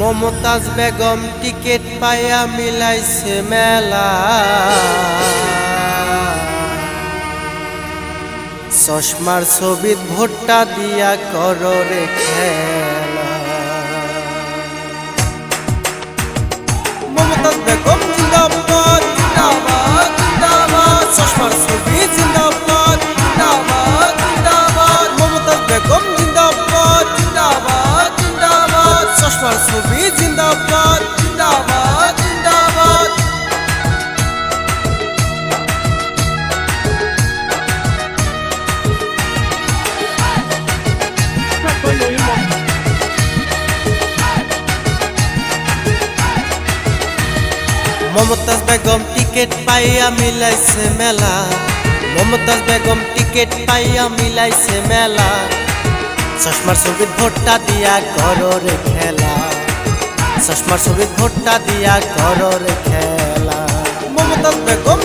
Mumtaz Begum ticket পাইয়া মিলাইছে মেলা। চশমার ছবিত ভোটটা দিয়া কররে খেলা। মমতাজ বেগম টিকেট পাইয়া মিলাইছে মেলা। মমতাজ বেগম টিকেট পাইয়া মিলাইছে মেলা। চশমার ছবির ভোটটা দিয়া ঘরে খেলা। চশমার ছবির ভোটটা দিয়া ঘরে খেলা। মমতাজ বেগম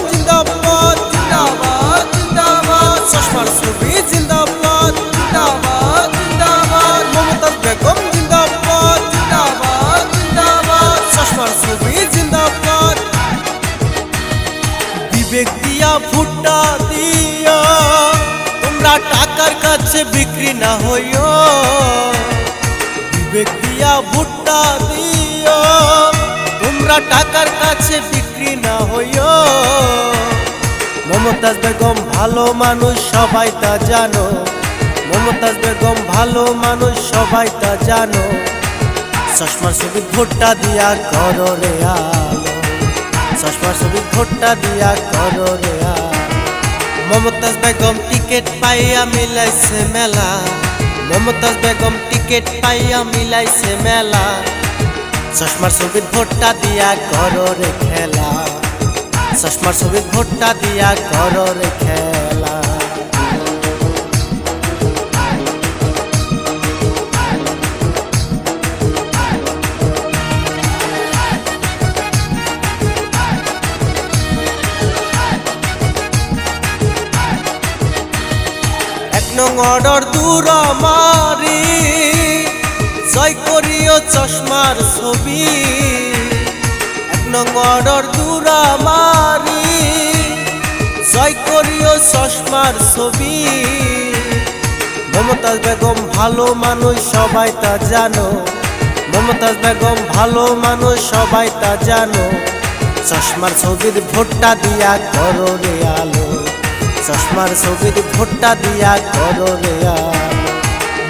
বিবেক দিয়া ভুট্টা দিয়া, তোমরা টাকার কাছে বিক্রি না হইও। বিবেক দিয়া ভুট্টা দিয়া, তোমরা টাকার কাছে বিক্রি না হইও। মমতাজ বেগম ভালো মানুষ, সবাই তা জানো। মমতাজ বেগম ভালো মানুষ, সবাই তা জানো। চশমার ছবি ভুট্টা দিয়া করো রে আলো চশমার ছবি ভোটটা দিয়া করো রে আলো মমতাজ বেগম টিকেট পাইয়া মিলাইছে মেলা। মমতাজ বেগম টিকেট পাইয়া মিলাইছে মেলা। চশমার ছবি ভোটটা দিয়া করো খেলা। চশমার ছবি ভোটটা দিয়া করো রে খেলা। নং অর্ডার দূর মারি জয় করিও চশমার ছবি। এক নং অর্ডার দূর মারি জয় করিও চশমার ছবি। মমতাজ বেগম ভালো মানুষ, সবাই তা জানো। মমতাজ বেগম ভালো মানুষ, সবাই তা জানো। চশমার ছবির ভোটটা দিয়া করো রে আলো। চশমার ছবির ভোটটা দিয়া করো রে আলো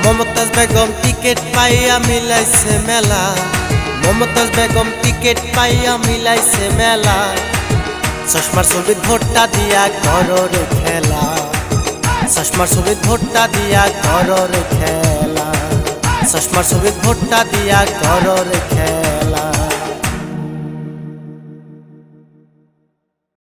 মমতাজ বেগম টিকেট পাইয়া মিলাইছে মেলা। মমতাজ বেগম টিকেট পাইয়া মিলাইছে মেলা। চশমার ছবির ভোটটা দিয়া করো খেলা। চশমার ছবির ভোটটা দিয়া করো খেলা। চশমার ছবির ভোটটা দিয়া করো খেলা।